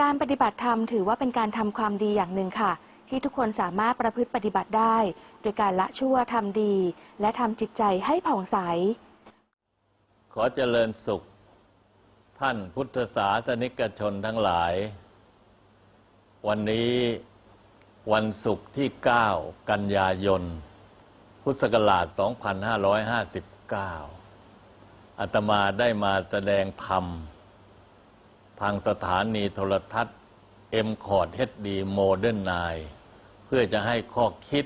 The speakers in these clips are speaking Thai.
การปฏิบัติธรรมถือว่าเป็นการทำความดีอย่างหนึ่งค่ะ ที่ทุกคนสามารถประพฤติปฏิบัติได้ โดยการละชั่วทำดี และทำจิตใจให้ผ่องใส ขอเจริญสุข ท่านพุทธศาสนิกชนทั้งหลาย วันนี้วันศุกร์ที่ 9 กันยายน พุทธศักราช 2559 อาตมาได้มาแสดงธรรม ทางสถานีโทรทัศน์ M c o r d HD Modern 9เพื่อจะให้ข้อคิด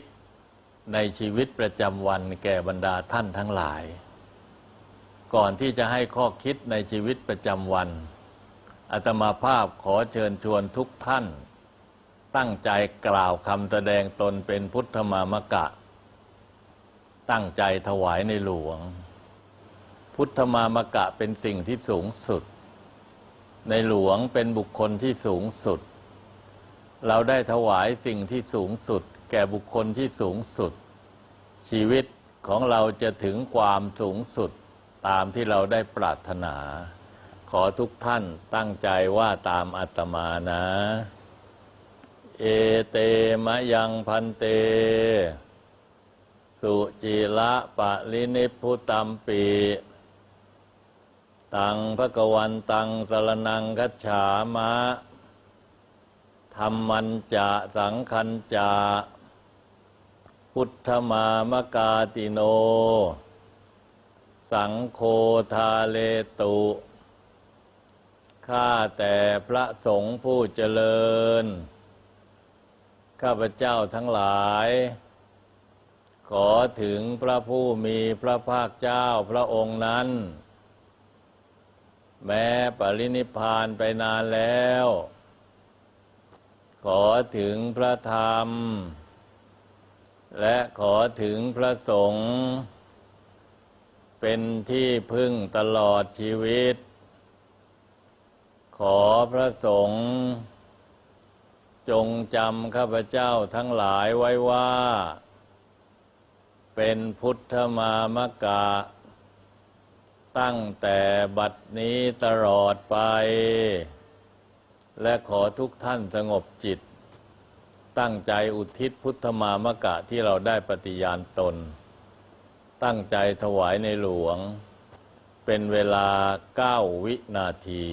ในชีวิตประจำวันแก่บรรดาท่านทั้งหลาย ก่อนที่จะให้ข้อคิดในชีวิตประจำวันอาตมาภาพขอเชิญชวนทุกท่าน ตั้งใจกล่าวคำแสดงตนเป็นพุทธมามกะ ตั้งใจถวายในหลวง พุทธมามกะเป็นสิ่งที่สูงสุด ในหลวงเป็นบุคคลที่สูงสุด เราได้ถวายสิ่งที่สูงสุด แก่บุคคลที่สูงสุด ชีวิตของเราจะถึงความสูงสุดตามที่เราได้ปรารถนา ขอทุกท่านตั้งใจว่าตามอาตมานะ เอเตมะยังพันเต สุจิละปะลินิพุตัมปี ตังพระกวันตังสรนังคัจฉามะธรรมันจะสังคันจะพุทธมามกาติโน สังโฆทาเลตุข้าแต่พระสงฆ์ผู้เจริญ ข้าพเจ้าทั้งหลาย ขอถึงพระผู้มีพระภาคเจ้าพระองค์นั้น แม้ปรินิพานไปนานแล้ว ขอถึงพระธรรม และขอถึงพระสงฆ์เป็นที่พึ่งตลอดชีวิต ขอพระสงฆ์จงจำข้าพเจ้าทั้งหลายไว้ว่า เป็นพุทธมามกะ ตั้งแต่บัดนี้ตลอดไป และขอทุกท่านสงบจิต ตั้งใจอุทิศพุทธมามกะที่เราได้ปฏิญาณตน ตั้งใจถวายในหลวง เป็นเวลาเก้าวินาที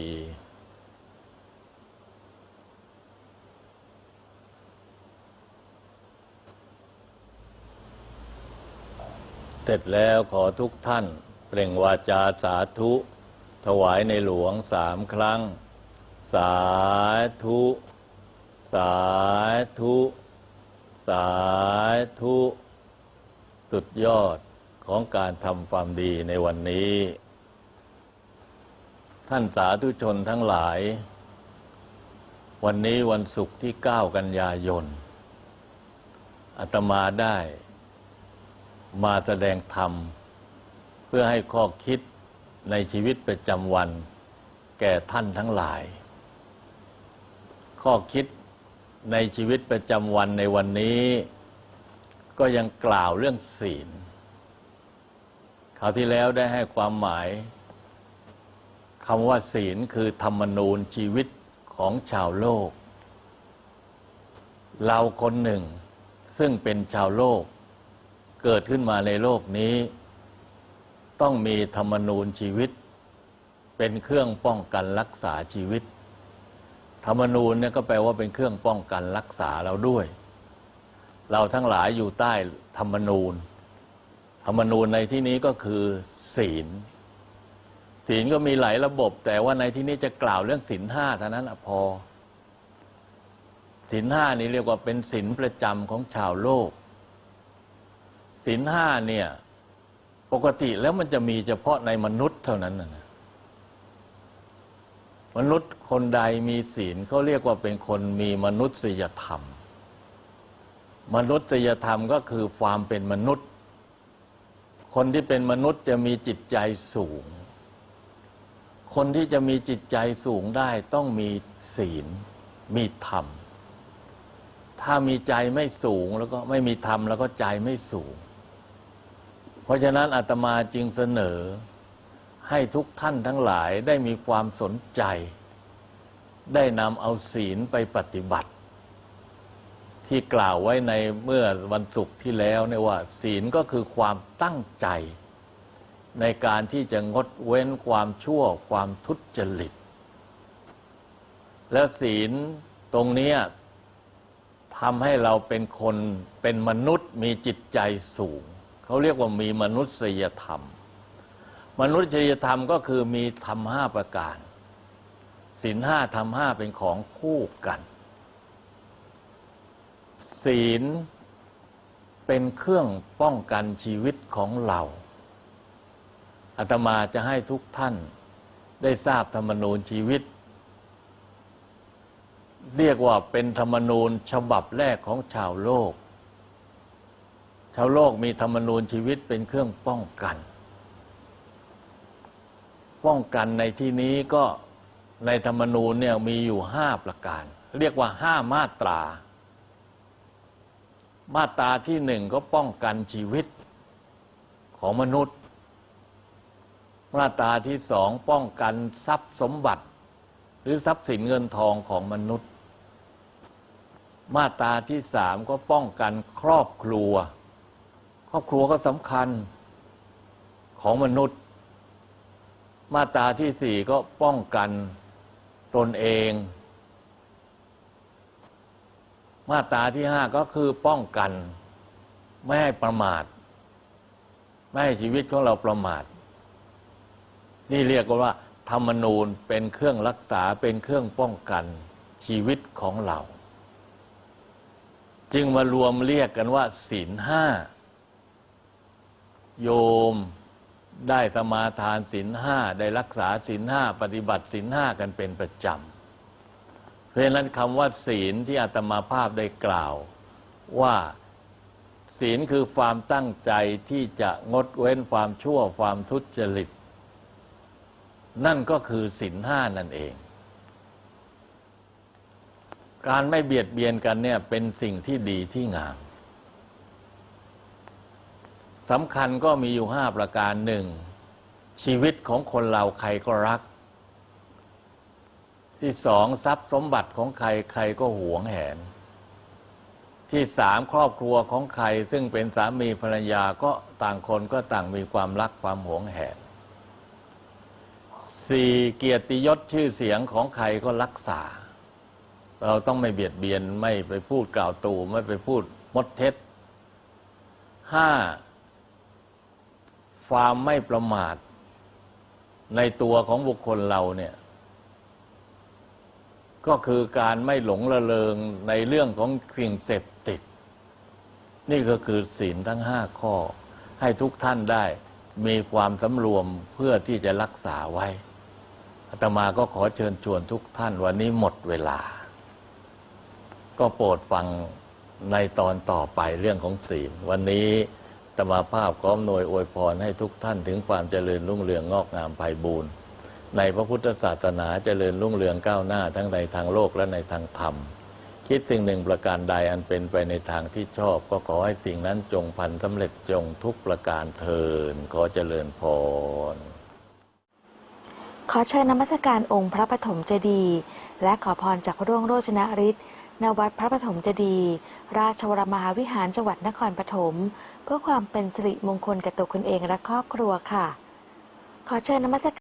เสร็จแล้วขอทุกท่าน เปล่งวาจาสาธุ ถวายในหลวงสามครั้ง สาธุ สาธุ สาธุ สุดยอดของการทำความดีในวันนี้ ท่านสาธุชนทั้งหลาย วันนี้วันศุกร์ที่ 9 กันยายนอาตมาได้มาแสดงธรรม พื่อให้ข้อคิดในชีวิตประจำวัน แก่ท่านทั้งหลาย ข้อคิดในชีวิตประจำวันในวันนี้ ก็ยังกล่าวเรื่องศีลคราวที่แล้วได้ให้ความหมายคำว่าศีลคือธรรมนูญชีวิตของชาวโลก เราคนหนึ่งซึ่งเป็นชาวโลก เกิดขึ้นมาในโลกนี้ ต้องมีธรรมนูญชีวิต เป็นเครื่องป้องกันรักษาชีวิต ธรรมนูญเนี่ยก็แปลว่าเป็นเครื่องป้องกันรักษาเราด้วย เราทั้งหลายอยู่ใต้ธรรมนูญ ธรรมนูญในที่นี้ก็คือศีลศีลก็มีหลายระบบ แต่ว่าในที่นี้จะกล่าวเรื่องศีลห้าเท่านั้นอพอศีลห้านี่เรียกว่าเป็นศีลประจำของชาวโลกศีลห้าเนี่ย ปกติแล้วมันจะมีเฉพาะในมนุษย์เท่านั้นนะมนุษย์คนใดมีศีลเขาเรียกว่าเป็นคนมีมนุษยธรรม มนุษยธรรมก็คือความเป็นมนุษย์ คนที่เป็นมนุษย์จะมีจิตใจสูง คนที่จะมีจิตใจสูงได้ต้องมีศีล มีธรรม ถ้ามีใจไม่สูงแล้วก็ไม่มีธรรมแล้วก็ใจไม่สูง เพราะฉะนั้นอาตมาจึงเสนอให้ทุกท่านทั้งหลายได้มีความสนใจ ได้นำเอาศีลไปปฏิบัติ ที่กล่าวไว้ในเมื่อวันศุกร์ที่แล้วเนี่ยว่า ศีลก็คือความตั้งใจ ในการที่จะงดเว้นความชั่วความทุจริต แล้วศีลตรงนี้ทำให้เราเป็นคนเป็นมนุษย์มีจิตใจสูง เขาเรียกว่ามีมนุษยธรรม มนุษยธรรมก็คือมีธรรมห้าประการศีลห้าธรรมห้าเป็นของคู่กัน ศีลเป็นเครื่องป้องกันชีวิตของเราอาตมาจะให้ทุกท่านได้ทราบธรรมนูญชีวิต เรียกว่าเป็นธรรมนูญฉบับแรกของชาวโลก ชาวโลกมีธรรมนูญชีวิตเป็นเครื่องป้องกัน ป้องกันในที่นี้ก็ในธรรมนูญเนี่ยมีอยู่ห้าประการ เรียกว่าห้ามาตรา มาตราที่หนึ่งก็ป้องกันชีวิตของมนุษย์ มาตราที่สองป้องกันทรัพย์สมบัติ หรือทรัพย์สินเงินทองของมนุษย์ มาตราที่สามก็ป้องกันครอบครัว ครอบครัวก็สำคัญของมนุษย์ มาตราที่สี่ก็ป้องกันตนเอง มาตราที่ห้าก็คือป้องกัน ไม่ให้ประมาท ไม่ให้ชีวิตของเราประมาท นี่เรียกว่าธรรมนูญเป็นเครื่องรักษาเป็นเครื่องป้องกันชีวิตของเรา จึงมารวมเรียกกันว่าศีลห้า โยมได้สมาทานศีลห้าได้รักษาศีลห้าปฏิบัติศีลห้ากันเป็นประจำ เพราะฉะนั้นคำว่าศีลที่อาตมาภาพได้กล่าวว่าศีลคือความตั้งใจที่จะงดเว้นความชั่วความทุจริต นั่นก็คือศีลห้านั่นเอง การไม่เบียดเบียนกันเนี่ยเป็นสิ่งที่ดีที่งาม สำคัญก็มีอยู่ห้าประการหนึ่งชีวิตของคนเราใครก็รัก ที่สองทรัพย์สมบัติของใครใครก็หวงแหน ที่สามครอบครัวของใครซึ่งเป็นสามีภรรยาก็ต่างคนก็ต่างมีความรักความหวงแหนสี่เกียรติยศชื่อเสียงของใครก็รักษา เราต้องไม่เบียดเบียนไม่ไปพูดกล่าวตู่ไม่ไปพูดมดเท็จห้า ความไม่ประมาท ในตัวของบุคคลเราเนี่ย ก็คือการไม่หลงระเริงในเรื่องของสิ่งเสพติด นี่ก็คือศีลทั้งห้าข้อ ให้ทุกท่านได้มีความสำรวมเพื่อที่จะรักษาไว้อาตมาก็ขอเชิญชวนทุกท่านวันนี้หมดเวลา ก็โปรดฟังในตอนต่อไปเรื่องของศีลวันนี้ ตมาภาพขออำนวยอวยพรให้ทุกท่านถึงความเจริญรุ่งเรืองงอกงามไพบูรณ์ในพระพุทธศาสนาเจริญรุ่งเรืองก้าวหน้าทั้งในทางโลกและในทางธรรม คิดสิ่งหนึ่งประการใดอันเป็นไปในทางที่ชอบ ก็ขอให้สิ่งนั้นจงพันสำเร็จจงทุกประการเทินขอเจริญพร ขอเชิญนมัสการองค์พระปฐมเจดีย์และขอพรจากร่วงโรจนฤทธิ์ณวัดพระปฐมเจดีย์ราชวรมหาวิหารจังหวัดนครปฐม เพื่อความเป็นสิริมงคลแก่ตัวคุณเองและครอบครัวค่ะ ขอเชิญนมัสการ